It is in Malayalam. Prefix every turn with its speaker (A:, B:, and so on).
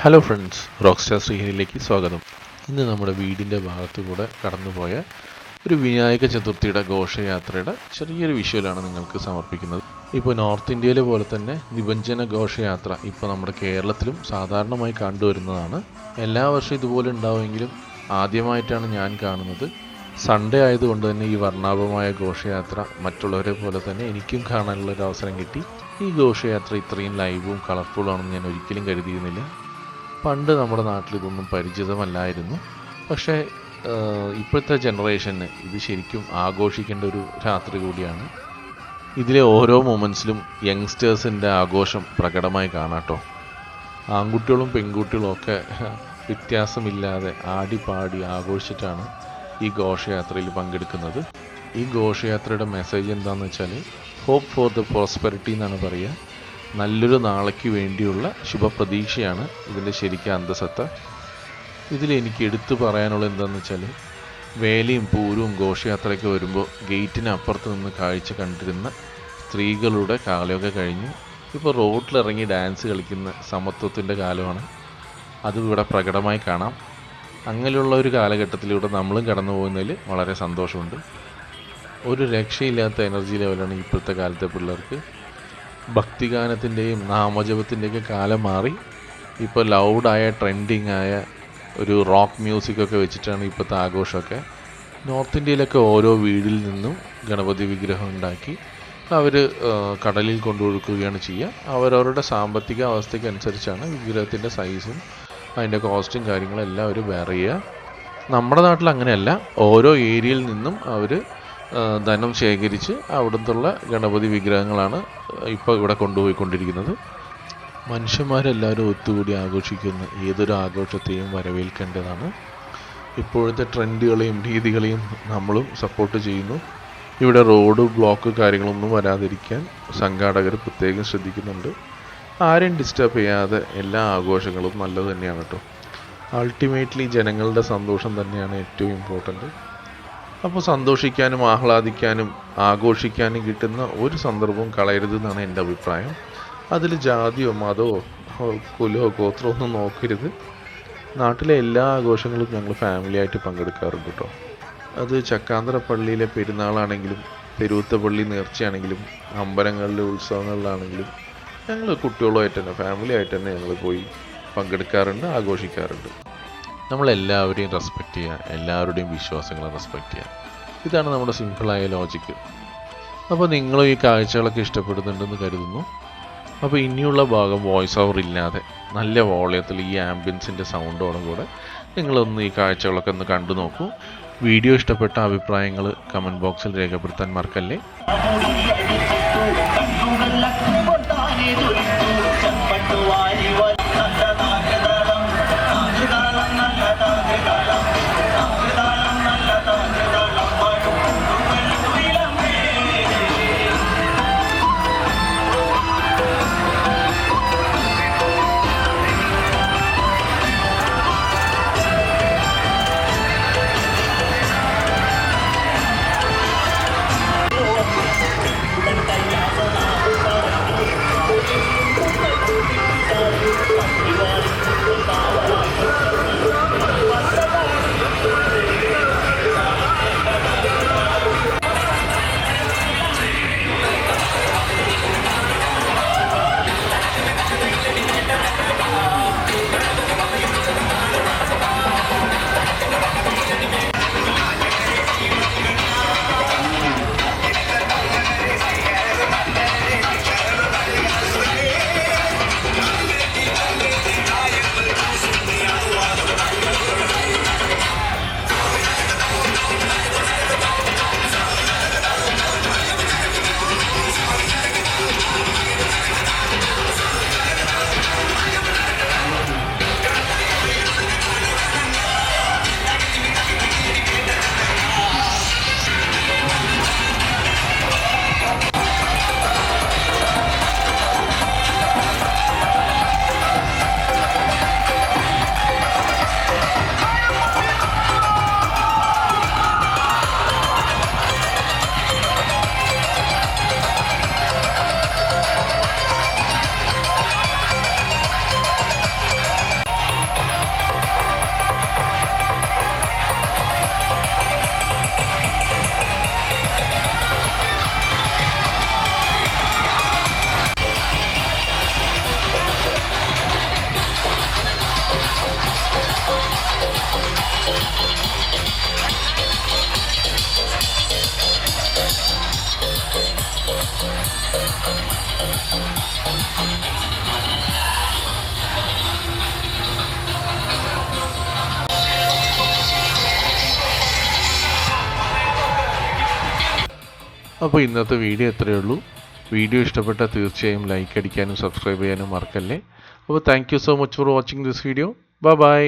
A: ഹലോ ഫ്രണ്ട്സ് റോക്സ്റ്റാർ ശ്രീഹരിയിലേക്ക് സ്വാഗതം. ഇന്ന് നമ്മുടെ വീടിന്റെ ഭാഗത്തു കൂടെ കടന്നുപോയ ഒരു വിനായക ചതുർത്ഥിയുടെ ഘോഷയാത്രയുടെ ചെറിയൊരു വിഷ്വലാണ് നിങ്ങൾക്ക് സമർപ്പിക്കുന്നത്. ഇപ്പോൾ നോർത്ത് ഇന്ത്യയിലെ പോലെ തന്നെ നിബഞ്ജന ഘോഷയാത്ര ഇപ്പോൾ നമ്മുടെ കേരളത്തിലും സാധാരണമായി കണ്ടുവരുന്നതാണ്. എല്ലാ വർഷവും ഇതുപോലെ ഉണ്ടാവുമെങ്കിലും ആദ്യമായിട്ടാണ് ഞാൻ കാണുന്നത്. സൺഡേ ആയതുകൊണ്ട് തന്നെ ഈ വർണാഭമായ ഘോഷയാത്ര മറ്റുള്ളവരെ പോലെ തന്നെ എനിക്കും കാണാനുള്ള ഒരു അവസരം കിട്ടി. ഈ ഘോഷയാത്ര ഇത്രയും ലൈവും കളർഫുള്ളാണെന്ന് ഞാൻ ഒരിക്കലും കരുതിയിരുന്നില്ല. പണ്ട് നമ്മുടെ നാട്ടിൽ ഇതൊന്നും പരിചിതമല്ലായിരുന്നു. പക്ഷേ ഇപ്പോഴത്തെ ജനറേഷന് ഇത് ശരിക്കും ആഘോഷിക്കേണ്ട ഒരു രാത്രി കൂടിയാണ്. ഇതിലെ ഓരോ മൊമെന്റ്സിലും യങ്സ്റ്റേഴ്സിന്റെ ആഘോഷം പ്രകടമായി കാണാട്ടോ ആൺകുട്ടികളും പെൺകുട്ടികളും ഒക്കെ വ്യത്യാസമില്ലാതെ ആടി പാടി ആഘോഷിച്ചിട്ടാണ് ഈ ഘോഷയാത്രയിൽ പങ്കെടുക്കുന്നത്. ഈ ഘോഷയാത്രയുടെ മെസ്സേജ് എന്താണെന്ന് വെച്ചാൽ ഹോപ്പ് ഫോർ ദ പ്രോസ്പെറിറ്റി എന്നാണ് പറയുക. നല്ലൊരു നാളേക്ക് വേണ്ടിയുള്ള ശുഭപ്രതീക്ഷയാണ് ഇതിന്റെ ശരിക്കും അന്തസത്ത. ഇതിൽ എനിക്ക് എടുത്തു പറയാനുള്ള എന്താണെന്ന് വെച്ചാൽ വേലയും പൂരവും ഘോഷയാത്രയൊക്കെ വരുമ്പോൾ ഗേറ്റിന് അപ്പുറത്ത് നിന്ന് കാഴ്ച കണ്ടിരുന്ന സ്ത്രീകളുടെ കാലമൊക്കെ കഴിഞ്ഞ് ഇപ്പോൾ റോഡിലിറങ്ങി ഡാൻസ് കളിക്കുന്ന സമത്വത്തിന്റെ കാലമാണ്. അതും ഇവിടെ പ്രകടമായി കാണാം. അങ്ങനെയുള്ള ഒരു കാലഘട്ടത്തിലൂടെ നമ്മളും കടന്നു പോകുന്നതിൽ വളരെ സന്തോഷമുണ്ട്. ഒരു രക്ഷയില്ലാത്ത എനർജി ലെവലാണ് ഇപ്പോഴത്തെ കാലത്തെ പിള്ളേർക്ക്. ഭക്തിഗാനത്തിന്റെയും നാമജപത്തിന്റെയൊക്കെ കാലം മാറി. ഇപ്പോൾ ലൗഡായ ട്രെൻഡിങ് ആയ ഒരു റോക്ക് മ്യൂസിക് ഒക്കെ വെച്ചിട്ടാണ് ഇപ്പോഴത്തെ ആഘോഷമൊക്കെ. നോർത്ത് ഇന്ത്യയിലൊക്കെ ഓരോ വീടിൽ നിന്നും ഗണപതി വിഗ്രഹം ഉണ്ടാക്കി അവർ കടലിൽ കൊണ്ടുകൊടുക്കുകയാണ് ചെയ്യുക. അവരവരുടെ സാമ്പത്തിക അവസ്ഥയ്ക്ക് അനുസരിച്ചാണ് വിഗ്രഹത്തിന്റെ സൈസും അതിന്റെ കോസ്റ്റും കാര്യങ്ങളും എല്ലാം അവർ വേറെ ചെയ്യുക. നമ്മുടെ നാട്ടിൽ അങ്ങനെയല്ല ഓരോ ഏരിയയിൽ നിന്നും അവർ ധനം ശേഖരിച്ച് അവിടുത്തുള്ള ഗണപതി വിഗ്രഹങ്ങളാണ് ഇപ്പോൾ ഇവിടെ കൊണ്ടുപോയിക്കൊണ്ടിരിക്കുന്നത്. മനുഷ്യന്മാരെല്ലാവരും ഒത്തുകൂടി ആഘോഷിക്കുന്ന ഏതൊരു ആഘോഷത്തെയും വരവേൽക്കേണ്ടതാണ്. ഇപ്പോഴത്തെ ട്രെൻഡുകളെയും രീതികളെയും നമ്മളും സപ്പോർട്ട് ചെയ്യുന്നു. ഇവിടെ റോഡ് ബ്ലോക്ക് കാര്യങ്ങളൊന്നും വരാതിരിക്കാൻ സംഘാടകർ പ്രത്യേകം ശ്രദ്ധിക്കുന്നുണ്ട്. ആരെയും ഡിസ്റ്റർബ് ചെയ്യാതെ എല്ലാ ആഘോഷങ്ങളും നല്ലത് തന്നെയാണ് കേട്ടോ. അൾട്ടിമേറ്റ്ലി ജനങ്ങളുടെ സന്തോഷം തന്നെയാണ് ഏറ്റവും ഇമ്പോർട്ടന്റ് അപ്പോൾ സന്തോഷിക്കാനും ആഹ്ലാദിക്കാനും ആഘോഷിക്കാനും കിട്ടുന്ന ഒരു സന്ദർഭവും കളയരുതെന്നാണ് എന്റെ അഭിപ്രായം. അതിൽ ജാതിയോ മതമോ കുലോ ഗോത്രമോ ഒന്നും നോക്കരുത്. നാട്ടിലെ എല്ലാ ആഘോഷങ്ങളും ഞങ്ങൾ ഫാമിലിയായിട്ട് പങ്കെടുക്കാറുണ്ട് കേട്ടോ. അത് ചക്കാന്തര പള്ളിയിലെ പെരുന്നാളാണെങ്കിലും പെരുവത്ത പള്ളി നേർച്ചയാണെങ്കിലും അമ്പലങ്ങളിലെ ഉത്സവങ്ങളിലാണെങ്കിലും ഞങ്ങൾ കുട്ടികളുമായിട്ട് തന്നെ ഫാമിലി ആയിട്ട് തന്നെ ഞങ്ങൾ പോയി പങ്കെടുക്കാറുണ്ട് ആഘോഷിക്കാറുണ്ട്. നമ്മളെല്ലാവരെയും റെസ്പെക്റ്റ് ചെയ്യുക എല്ലാവരുടെയും വിശ്വാസങ്ങളെ റെസ്പെക്റ്റ് ചെയ്യുക ഇതാണ് നമ്മുടെ സിമ്പിളായ ലോജിക്ക് അപ്പോൾ നിങ്ങളും ഈ കാഴ്ചകളൊക്കെ ഇഷ്ടപ്പെടുന്നുണ്ടെന്ന് കരുതുന്നു. അപ്പോൾ ഇനിയുള്ള ഭാഗം വോയിസ് ഓവർ ഇല്ലാതെ നല്ല വോളിയത്തിൽ ഈ ആംബിയൻസിന്റെ സൗണ്ടോടും കൂടെ നിങ്ങളൊന്ന് ഈ കാഴ്ചകളൊക്കെ ഒന്ന് കണ്ടു നോക്കൂ. വീഡിയോ ഇഷ്ടപ്പെട്ട അഭിപ്രായങ്ങൾ കമന്റ് ബോക്സിൽ രേഖപ്പെടുത്താൻ മറക്കല്ലേ. അപ്പോൾ ഇന്നത്തെ വീഡിയോ ഇത്രയേ ഉള്ളൂ. വീഡിയോ ഇഷ്ടപ്പെട്ടാൽ തീർച്ചയായും ലൈക്ക് അടിക്കാനും സബ്സ്ക്രൈബ് ചെയ്യാനും മറക്കല്ലേ. അപ്പോൾ thank so much for watching this video bye bye